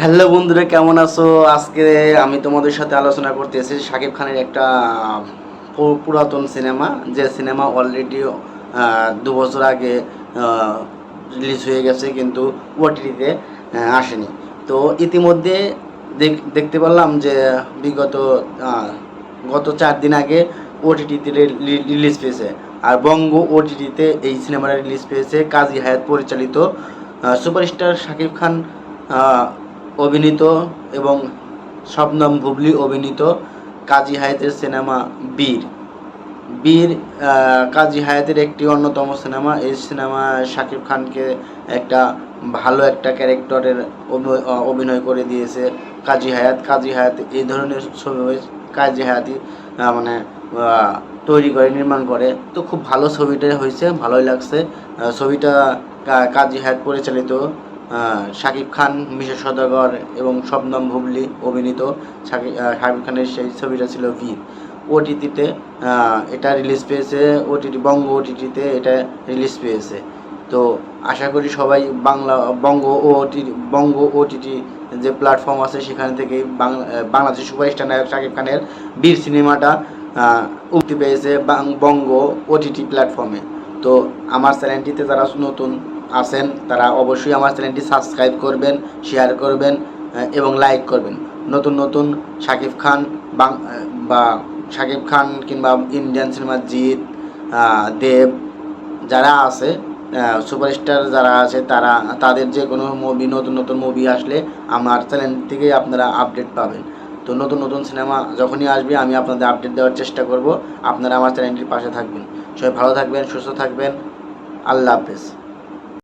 Hello বন্ধুরা, কেমন আছো? আজকে আমি তোমাদের সাথে আলোচনা করতেছি শাকিব খানের একটা পুরাতন সিনেমা, যে সিনেমা অলরেডি দু বছর আগে রিলিজ হয়ে গেছে, কিন্তু ওটিটিতে আসেনি। তো ইতিমধ্যে দেখ- দেখতে পারলাম যে বিগত গত চার দিন আগে ওটিটিতে রিলিজ পেয়েছে। আর বঙ্গ ওটিটিতে এই সিনেমাটা রিলিজ পেয়েছে কাজী হায়াত পরিচালিত সুপারস্টার শাকিব খান অভিনীত এবং শবনম ভুবলি অভিনীত কাজী হায়াতের সিনেমা বীর। বীর কাজী হায়াতের একটি অন্যতম সিনেমা। এই সিনেমা শাকিব খানকে একটা ভালো একটা ক্যারেক্টারের অভ- অভিনয় করে দিয়েছে কাজী হায়াত। কাজী হায়াত এই ধরনের ছবি কাজী হায়াতি আহ, মানে তৈরি করে নির্মাণ করে। তো খুব ভালো ছবিটা হয়েছে ভালোই লাগছে। ছবিটা কাজী হায়াত পরিচালিত। শাকিব খান মিশা সদাগর এবং শবনম ভুবলি অভিনীত শাকিব শাকিব খানের সেই ছবিটা ছিল বীর ওটিটিতে এটা রিলিজ পেয়েছে ওটিটি বঙ্গ ওটিটিতে এটা রিলিজ পেয়েছে। তো আশা করি সবাই বাংলা, বঙ্গ ও OTT বঙ্গ ওটিটি যে প্ল্যাটফর্ম আছে সেখান থেকে বাংলা বাংলাদেশ সুপারস্টার নায়ক শাকিব খানের বীর সিনেমাটা মুক্তি পেয়েছে বঙ্গ ওটিটি প্ল্যাটফর্মে তো আমার চ্যানেলটিতে যারা নতুন আছেন, তারা অবশ্যই আমার চ্যানেলটি সাবস্ক্রাইব করবেন শেয়ার করবেন এবং লাইক করবেন। নতুন নতুন শাকিব খান, বাং শাকিব খান কিংবা ইন্ডিয়ান সিনেমার জিৎ দেব, যারা আছে সুপারস্টার যারা আছে, তারা, তাদের যে কোনো মুভি নতুন নতুন মুভি আসলে আমার চ্যানেল থেকে আপনারা আপডেট পাবেন। তো নতুন নতুন সিনেমা যখনই আসবে, আমি আপনাদের আপডেট দেওয়ার চেষ্টা করব। আপনারা আমার চ্যানেলটির পাশে থাকবেন। সবাই ভালো থাকবেন, সুস্থ থাকবেন। আল্লাহ হাফেজ।